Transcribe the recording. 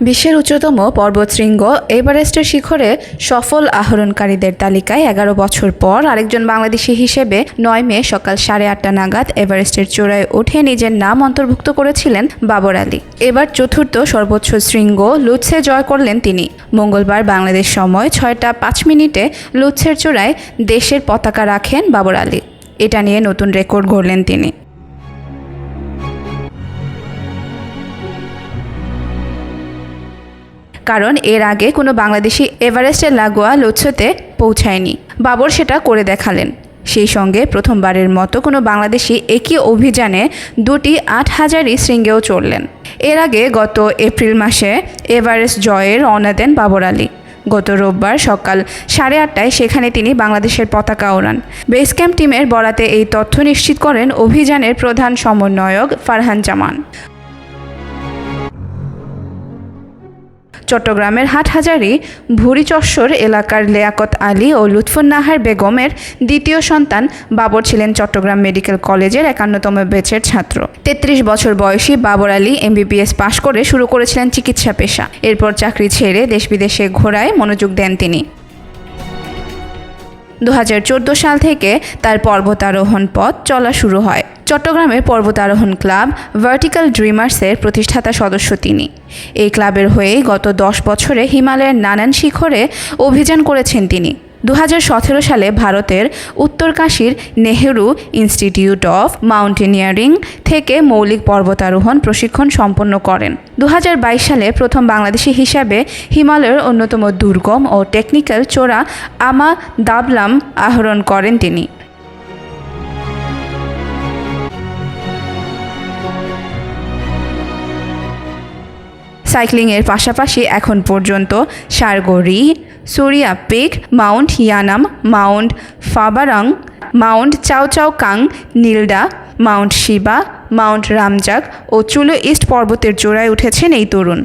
বিশ্বের উচ্চতম পর্বতশৃঙ্গ এভারেস্টের শিখরে সফল আহরণকারীদের তালিকায় এগারো বছর পর আরেকজন বাংলাদেশি হিসেবে নয় মে সকাল সাড়ে আটটা নাগাদ এভারেস্টের চূড়ায় উঠে নিজের নাম অন্তর্ভুক্ত করেছিলেন বাবর আলী। এবার চতুর্থ সর্বোচ্চ শৃঙ্গ লুৎসে জয় করলেন তিনি। মঙ্গলবার বাংলাদেশ সময় ছয়টা পাঁচ মিনিটে লুৎসের চূড়ায় দেশের পতাকা রাখেন বাবর আলী। এটা নিয়ে নতুন রেকর্ড গড়লেন তিনি। কারণ এর আগে কোনো বাংলাদেশি এভারেস্টের লাগোয়া লুৎসতে পৌঁছায়নি। বাবর সেটা করে দেখালেন। সেই সঙ্গে প্রথমবারের মতো কোনো বাংলাদেশি একই অভিযানে দুটি আট হাজারই শৃঙ্গেও চড়লেন। এর আগে গত এপ্রিল মাসে এভারেস্ট জয়ের রওনা দেন বাবর আলী। গত রোববার সকাল সাড়ে আটটায় সেখানে তিনি বাংলাদেশের পতাকা ওড়ান। বেস ক্যাম্প টিমের বরাতে এই তথ্য নিশ্চিত করেন অভিযানের প্রধান সমন্বয়ক ফারহান জামান। চট্টগ্রামের হাটহাজারি ভুরিচশ্বর এলাকার লেয়াকত আলী ও লুৎফুন্নাহার বেগমের দ্বিতীয় সন্তান বাবর ছিলেন চট্টগ্রাম মেডিকেল কলেজের একান্নতম বেচের ছাত্র। তেত্রিশ বছর বয়সী বাবর আলী এমবিবিএস পাশ করে শুরু করেছিলেন চিকিৎসা পেশা। এরপর চাকরি ছেড়ে দেশ বিদেশে ঘোরায় মনোযোগ দেন তিনি। দু হাজার চোদ্দ সাল থেকে তার পর্বতারোহণ পথ চলা শুরু হয়। চট্টগ্রামের পর্বতারোহণ ক্লাব ভার্টিক্যাল ড্রিমার্সের প্রতিষ্ঠাতা সদস্য তিনি। এই ক্লাবের হয়ে গত দশ বছরে হিমালয়ের নানান শিখরে অভিযান করেছেন তিনি। দু হাজার সতেরো সালে ভারতের উত্তরকাশীর নেহেরু ইনস্টিটিউট অফ মাউন্টেনিয়ারিং থেকে মৌলিক পর্বতারোহণ প্রশিক্ষণ সম্পন্ন করেন। দু হাজার বাইশ সালে প্রথম বাংলাদেশি হিসাবে হিমালয়ের অন্যতম দুর্গম ও টেকনিক্যাল চোরা আমা দাবলাম আহরণ করেন তিনি। সাইক্লিংয়ের পাশাপাশি এখন পর্যন্ত সারগরি Surya Peak Mount Yunam, Mount Phabrang, Mount Chau Kang Nilda, Mount Shiva, Mount Ramjak ও চুলো ইস্ট পর্বতের চূড়ায় উঠেছেন এই তরুণ।